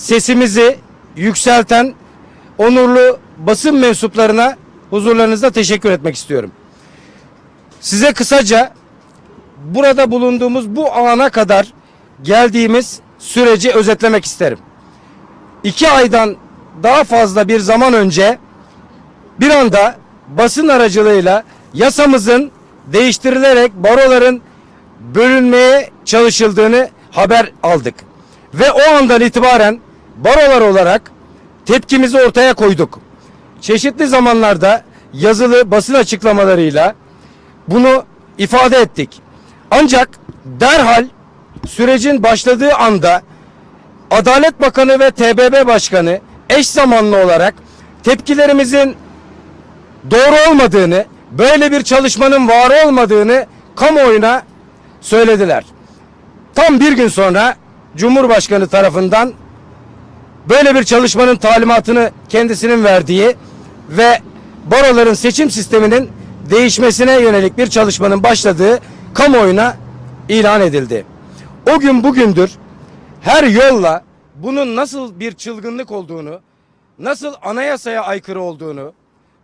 sesimizi yükselten onurlu basın mensuplarına huzurlarınızda teşekkür etmek istiyorum. Size kısaca burada bulunduğumuz bu ana kadar geldiğimiz süreci özetlemek isterim. İki aydan daha fazla bir zaman önce bir anda basın aracılığıyla yasamızın değiştirilerek baroların bölünmeye çalışıldığını haber aldık. Ve o andan itibaren barolar olarak tepkimizi ortaya koyduk. Çeşitli zamanlarda yazılı basın açıklamalarıyla bunu ifade ettik. Ancak derhal sürecin başladığı anda Adalet Bakanı ve TBB Başkanı eş zamanlı olarak tepkilerimizin doğru olmadığını, böyle bir çalışmanın var olmadığını kamuoyuna söylediler. Tam bir gün sonra Cumhurbaşkanı tarafından böyle bir çalışmanın talimatını kendisinin verdiği ve baroların seçim sisteminin değişmesine yönelik bir çalışmanın başladığı kamuoyuna ilan edildi. O gün bugündür her yolla bunun nasıl bir çılgınlık olduğunu, nasıl anayasaya aykırı olduğunu,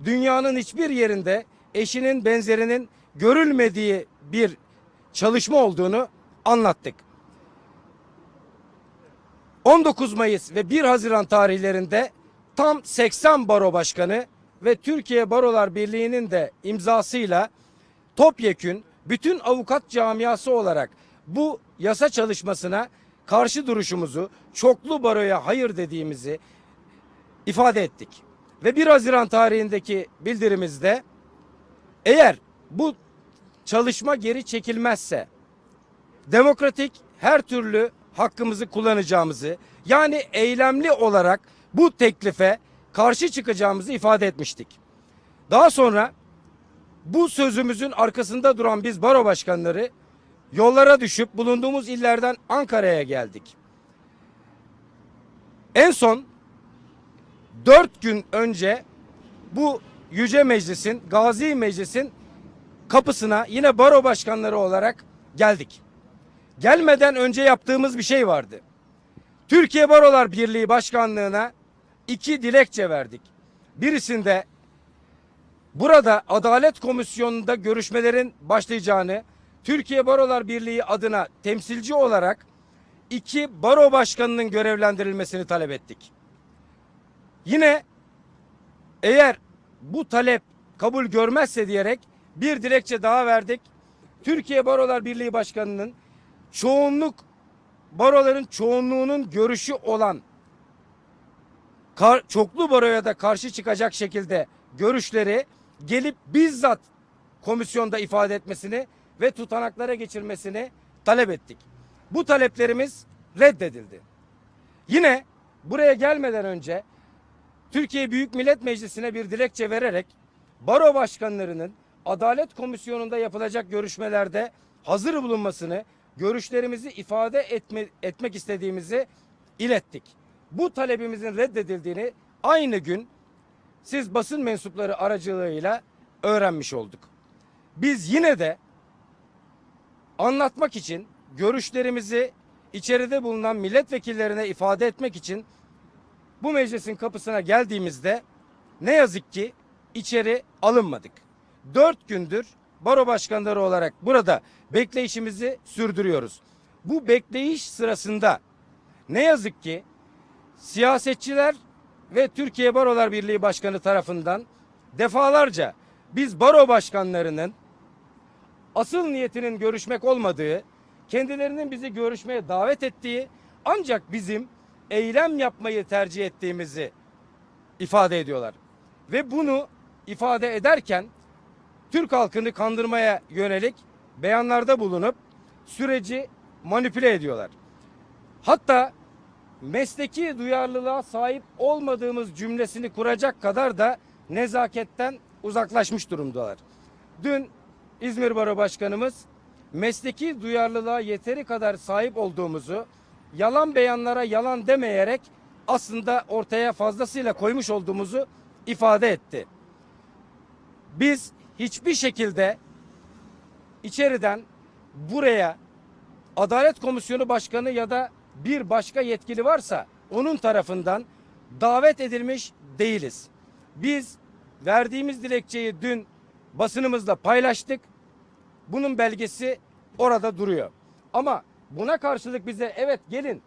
dünyanın hiçbir yerinde eşinin benzerinin görülmediği bir çalışma olduğunu anlattık. 19 Mayıs ve 1 Haziran tarihlerinde tam 80 baro başkanı ve Türkiye Barolar Birliği'nin de imzasıyla topyekün bütün avukat camiası olarak bu yasa çalışmasına karşı duruşumuzu, çoklu baroya hayır dediğimizi ifade ettik. Ve 1 Haziran tarihindeki bildirimizde eğer bu çalışma geri çekilmezse demokratik her türlü hakkımızı kullanacağımızı yani eylemli olarak bu teklife karşı çıkacağımızı ifade etmiştik. Daha sonra bu sözümüzün arkasında duran biz baro başkanları yollara düşüp bulunduğumuz illerden Ankara'ya geldik. En son dört gün önce bu Yüce Meclis'in, Gazi Meclis'in kapısına yine baro başkanları olarak geldik. Gelmeden önce yaptığımız bir şey vardı. Türkiye Barolar Birliği Başkanlığı'na iki dilekçe verdik. Birisinde burada Adalet Komisyonu'nda görüşmelerin başlayacağını Türkiye Barolar Birliği adına temsilci olarak iki baro başkanının görevlendirilmesini talep ettik. Yine eğer bu talep kabul görmezse diyerek bir dilekçe daha verdik. Türkiye Barolar Birliği Başkanı'nın çoğunluk baroların çoğunluğunun görüşü olan kar- çoklu baroya da karşı çıkacak şekilde görüşleri gelip bizzat komisyonda ifade etmesini ve tutanaklara geçirmesini talep ettik. Bu taleplerimiz reddedildi. Yine buraya gelmeden önce Türkiye Büyük Millet Meclisi'ne bir dilekçe vererek baro başkanlarının Adalet Komisyonu'nda yapılacak görüşmelerde hazır bulunmasını, görüşlerimizi ifade etme, etmek istediğimizi ilettik. Bu talebimizin reddedildiğini aynı gün siz basın mensupları aracılığıyla öğrenmiş olduk. Biz yine de anlatmak için görüşlerimizi içeride bulunan milletvekillerine ifade etmek için bu meclisin kapısına geldiğimizde ne yazık ki içeri alınmadık. Dört gündür baro başkanları olarak burada bekleyişimizi sürdürüyoruz. Bu bekleyiş sırasında ne yazık ki siyasetçiler ve Türkiye Barolar Birliği Başkanı tarafından defalarca biz baro başkanlarının asıl niyetinin görüşmek olmadığı, kendilerinin bizi görüşmeye davet ettiği ancak bizim eylem yapmayı tercih ettiğimizi ifade ediyorlar. Ve bunu ifade ederken Türk halkını kandırmaya yönelik beyanlarda bulunup süreci manipüle ediyorlar. Hatta mesleki duyarlılığa sahip olmadığımız cümlesini kuracak kadar da nezaketten uzaklaşmış durumdalar. Dün İzmir Baro Başkanımız mesleki duyarlılığa yeteri kadar sahip olduğumuzu yalan beyanlara yalan demeyerek aslında ortaya fazlasıyla koymuş olduğumuzu ifade etti. Biz hiçbir şekilde içeriden buraya Adalet Komisyonu Başkanı ya da bir başka yetkili varsa onun tarafından davet edilmiş değiliz. Biz verdiğimiz dilekçeyi dün basınımızla paylaştık. Bunun belgesi orada duruyor. Ama buna karşılık bize evet gelin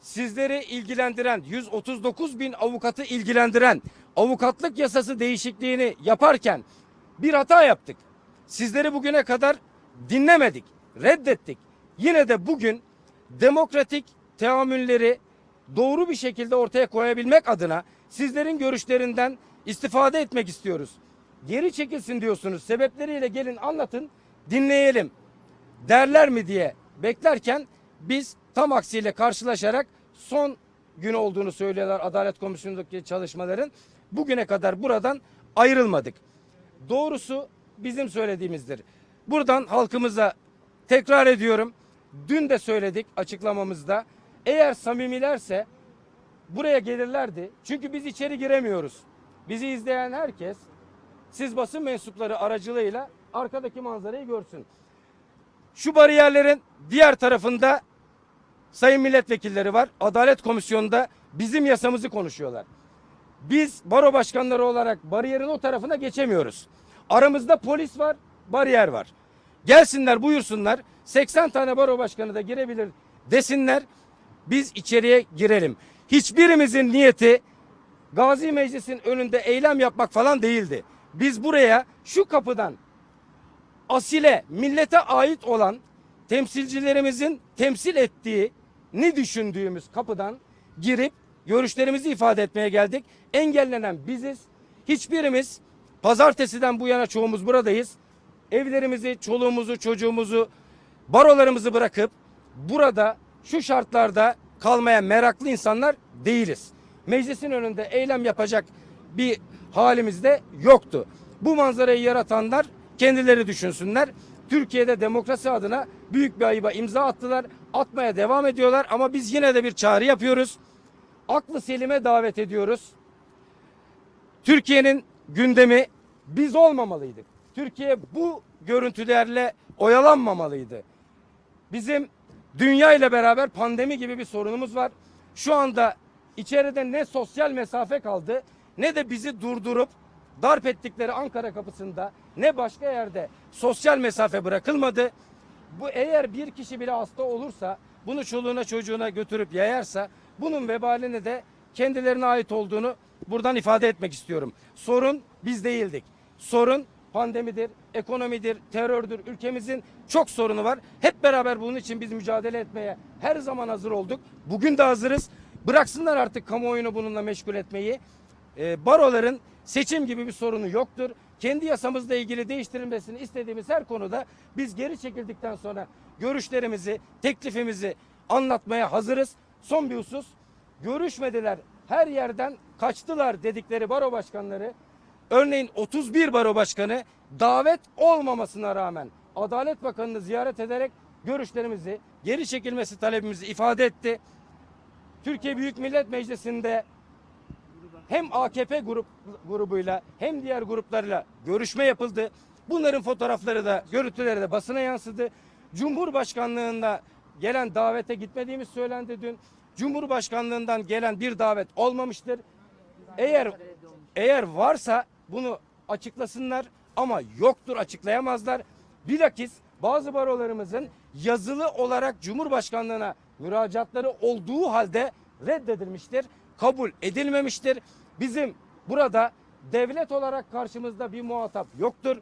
sizleri ilgilendiren 139 bin avukatı ilgilendiren avukatlık yasası değişikliğini yaparken bir hata yaptık. Sizleri bugüne kadar dinlemedik, reddettik. Yine de bugün demokratik teamülleri doğru bir şekilde ortaya koyabilmek adına sizlerin görüşlerinden istifade etmek istiyoruz. Geri çekilsin diyorsunuz. Sebepleriyle gelin anlatın, dinleyelim. Derler mi diye beklerken biz tam aksiyle karşılaşarak son gün olduğunu söylüyorlar Adalet Komisyonu'ndaki çalışmaların. Bugüne kadar buradan ayrılmadık. Doğrusu bizim söylediğimizdir. Buradan halkımıza tekrar ediyorum. Dün de söyledik açıklamamızda. Eğer samimilerse buraya gelirlerdi. Çünkü biz içeri giremiyoruz. Bizi izleyen herkes siz basın mensupları aracılığıyla arkadaki manzarayı görsün. Şu bariyerlerin diğer tarafında sayın milletvekilleri var. Adalet Komisyonu'nda bizim yasamızı konuşuyorlar. Biz baro başkanları olarak bariyerin o tarafına geçemiyoruz. Aramızda polis var, bariyer var. Gelsinler buyursunlar. 80 tane baro başkanı da girebilir desinler. Biz içeriye girelim. Hiçbirimizin niyeti Gazi Meclis'in önünde eylem yapmak falan değildi. Biz buraya şu kapıdan asile, millete ait olan temsilcilerimizin temsil ettiği ne düşündüğümüz kapıdan girip görüşlerimizi ifade etmeye geldik. Engellenen biziz. Hiçbirimiz pazartesiden bu yana çoğumuz buradayız. Evlerimizi, çoluğumuzu, çocuğumuzu, barolarımızı bırakıp burada şu şartlarda kalmaya meraklı insanlar değiliz. Meclisin önünde eylem yapacak bir halimiz de yoktu. Bu manzarayı yaratanlar kendileri düşünsünler. Türkiye'de demokrasi adına büyük bir ayıba imza attılar. Atmaya devam ediyorlar ama biz yine de bir çağrı yapıyoruz. Aklı selime davet ediyoruz. Türkiye'nin gündemi biz olmamalıydık. Türkiye bu görüntülerle oyalanmamalıydı. Bizim dünya ile beraber pandemi gibi bir sorunumuz var. Şu anda içeride ne sosyal mesafe kaldı ne de bizi durdurup darp ettikleri Ankara kapısında ne başka yerde sosyal mesafe bırakılmadı. Bu eğer bir kişi bile hasta olursa bunu çoluğuna çocuğuna götürüp yayarsa bunun vebalini de kendilerine ait olduğunu buradan ifade etmek istiyorum. Sorun biz değildik. Sorun pandemidir, ekonomidir, terördür. Ülkemizin çok sorunu var. Hep beraber bunun için biz mücadele etmeye her zaman hazır olduk. Bugün de hazırız. Bıraksınlar artık kamuoyunu bununla meşgul etmeyi. Ee, baroların seçim gibi bir sorunu yoktur. Kendi yasamızla ilgili değiştirilmesini istediğimiz her konuda biz geri çekildikten sonra görüşlerimizi, teklifimizi anlatmaya hazırız. Son bir husus, görüşmediler. Her yerden kaçtılar dedikleri baro başkanları Örneğin 31 baro başkanı davet olmamasına rağmen Adalet Bakanı'nı ziyaret ederek görüşlerimizi, geri çekilmesi talebimizi ifade etti. Türkiye Büyük Millet Meclisi'nde hem AKP grup grubuyla hem diğer gruplarla görüşme yapıldı. Bunların fotoğrafları da görüntüleri de basına yansıdı. Cumhurbaşkanlığında gelen davete gitmediğimiz söylendi dün. Cumhurbaşkanlığından gelen bir davet olmamıştır. Eğer eğer varsa bunu açıklasınlar ama yoktur açıklayamazlar. Bilakis bazı barolarımızın yazılı olarak Cumhurbaşkanlığına müracaatları olduğu halde reddedilmiştir. Kabul edilmemiştir. Bizim burada devlet olarak karşımızda bir muhatap yoktur.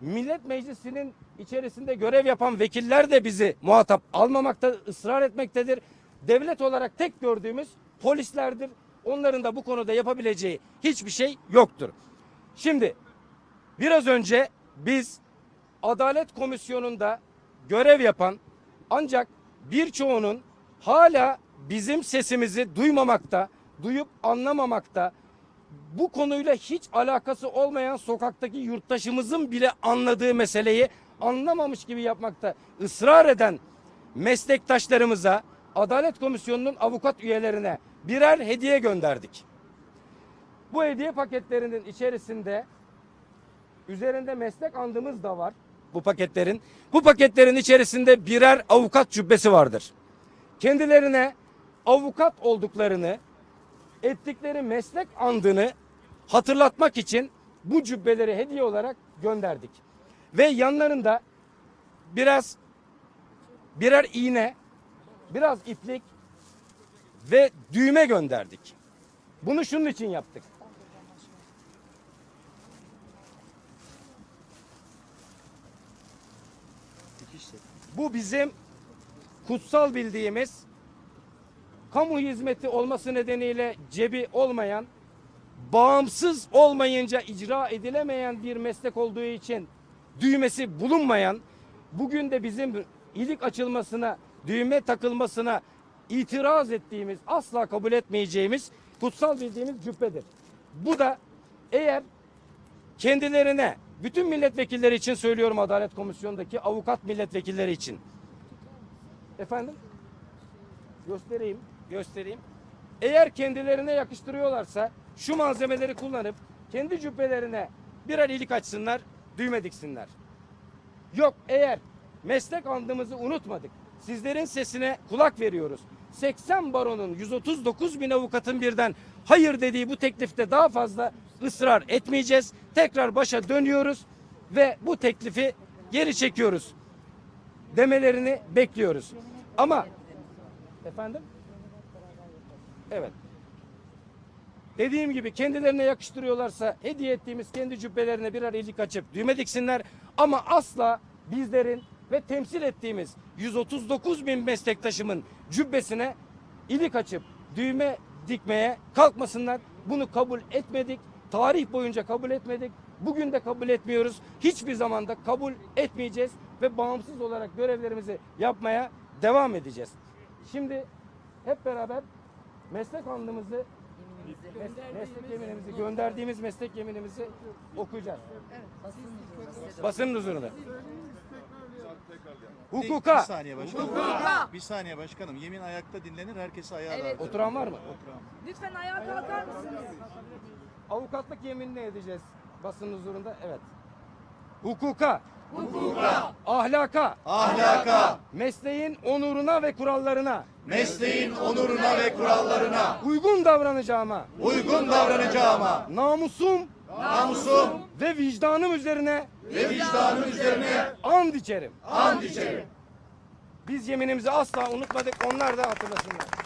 Millet Meclisi'nin içerisinde görev yapan vekiller de bizi muhatap almamakta ısrar etmektedir. Devlet olarak tek gördüğümüz polislerdir. Onların da bu konuda yapabileceği hiçbir şey yoktur. Şimdi biraz önce biz Adalet Komisyonu'nda görev yapan ancak birçoğunun hala bizim sesimizi duymamakta, duyup anlamamakta, bu konuyla hiç alakası olmayan sokaktaki yurttaşımızın bile anladığı meseleyi anlamamış gibi yapmakta ısrar eden meslektaşlarımıza Adalet Komisyonu'nun avukat üyelerine birer hediye gönderdik. Bu hediye paketlerinin içerisinde üzerinde meslek andımız da var bu paketlerin. Bu paketlerin içerisinde birer avukat cübbesi vardır. Kendilerine avukat olduklarını, ettikleri meslek andını hatırlatmak için bu cübbeleri hediye olarak gönderdik. Ve yanlarında biraz birer iğne, biraz iplik ve düğme gönderdik. Bunu şunun için yaptık. Bu bizim kutsal bildiğimiz kamu hizmeti olması nedeniyle cebi olmayan, bağımsız olmayınca icra edilemeyen bir meslek olduğu için düğmesi bulunmayan, bugün de bizim ilik açılmasına, düğme takılmasına itiraz ettiğimiz, asla kabul etmeyeceğimiz kutsal bildiğimiz cübbedir. Bu da eğer kendilerine bütün milletvekilleri için söylüyorum Adalet Komisyonu'ndaki avukat milletvekilleri için. Efendim? Göstereyim, göstereyim. Eğer kendilerine yakıştırıyorlarsa şu malzemeleri kullanıp kendi cübbelerine birer ilik açsınlar, düğme diksinler. Yok eğer meslek andımızı unutmadık. Sizlerin sesine kulak veriyoruz. 80 baronun 139 bin avukatın birden hayır dediği bu teklifte daha fazla ısrar etmeyeceğiz. Tekrar başa dönüyoruz ve bu teklifi geri çekiyoruz demelerini bekliyoruz. Ama efendim? Evet. Dediğim gibi kendilerine yakıştırıyorlarsa hediye ettiğimiz kendi cübbelerine birer ilik açıp düğme diksinler. Ama asla bizlerin ve temsil ettiğimiz 139 bin meslektaşımın cübbesine ilik açıp düğme dikmeye kalkmasınlar. Bunu kabul etmedik. Tarih boyunca kabul etmedik. Bugün de kabul etmiyoruz. Hiçbir zamanda kabul etmeyeceğiz ve bağımsız olarak görevlerimizi yapmaya devam edeceğiz. Şimdi hep beraber meslek andımızı mes- meslek yeminimizi gönderdiğimiz meslek yeminimizi okuyacağız. Basının huzurunda. Bir Hukuka saniye başkanım. Bir saniye başkanım. Yemin ayakta dinlenir. Herkes ayağa Evet. oturan var mı? Lütfen ayağa kalkar mısınız? Avukatlık yeminini edeceğiz basının huzurunda. Evet. Hukuka, hukuka, ahlaka, Ahlaka, mesleğin onuruna ve kurallarına. Mesleğin onuruna ve kurallarına. Uygun davranacağıma, uygun davranacağıma, namusum. Namusum. Ve vicdanım üzerine. Ve vicdanım üzerine. And içerim. and içerim. Biz yeminimizi asla unutmadık. Onlar da hatırlasınlar.